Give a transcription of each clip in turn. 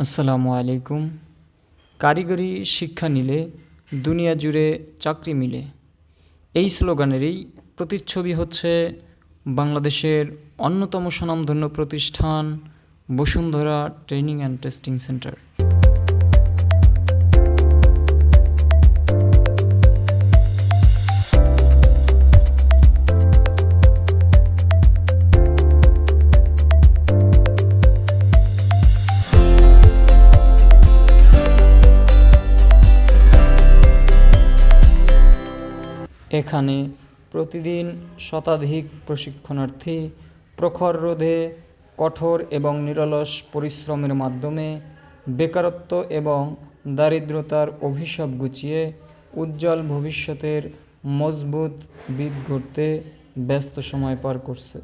আসসালামু আলাইকুম। কারিগরি শিক্ষা নিলে দুনিয়া জুড়ে চাকরি মিলে। এই স্লোগানেরই প্রতিচ্ছবি হচ্ছে বাংলাদেশের অন্যতম স্বনামধন্য প্রতিষ্ঠান Bashundhara training and testing centre. এখানে প্রতিদিন শতাধিক প্রশিক্ষণার্থী প্রখর রোধে, কঠোর এবং নিরলস পরিশ্রমের মাধ্যমে বেকারত্ব এবং দারিদ্রতার অভিশাপ গুছিয়ে উজ্জ্বল ভবিষ্যতের মজবুত বিদ গড়তে ব্যস্ত সময় পার করছে।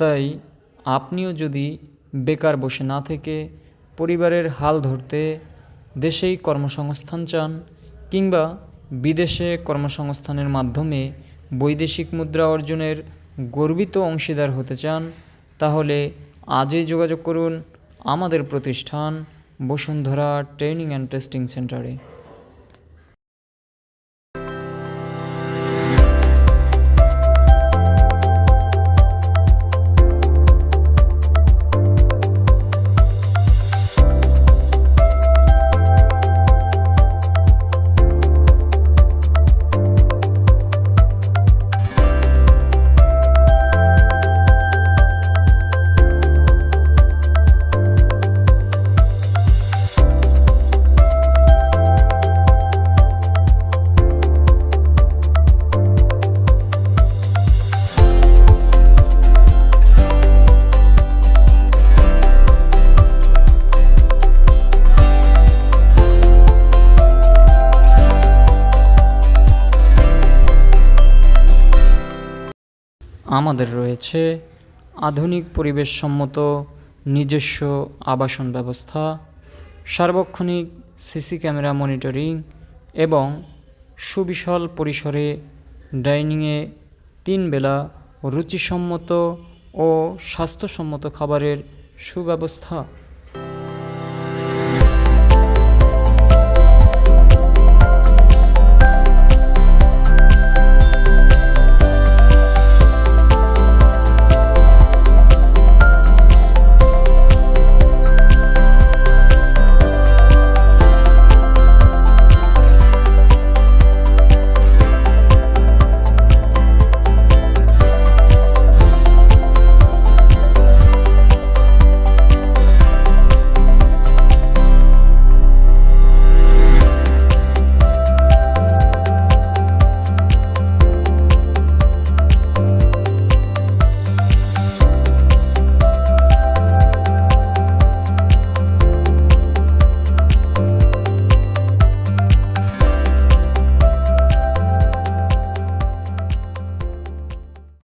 তাই আপনিও যদি বেকার বসে না থেকে পরিবারের হাল ধরতে দেশেই কর্মসংস্থান চান কিংবা বিদেশে কর্মসংস্থানের মাধ্যমে বৈদেশিক মুদ্রা অর্জনের গর্বিত অংশীদার হতে চান, তাহলে আজই যোগাযোগ করুন আমাদের প্রতিষ্ঠান বসুন্ধরা ট্রেনিং অ্যান্ড টেস্টিং সেন্টারে আমাদের রয়েছে আধুনিক পরিবেশসম্মত নিজস্ব আবাসন ব্যবস্থা, সার্বক্ষণিক সিসি ক্যামেরা মনিটরিং এবং সুবিশাল পরিসরে ডাইনিংয়ে তিন বেলা রুচিসম্মত ও স্বাস্থ্যসম্মত খাবারের সুব্যবস্থা।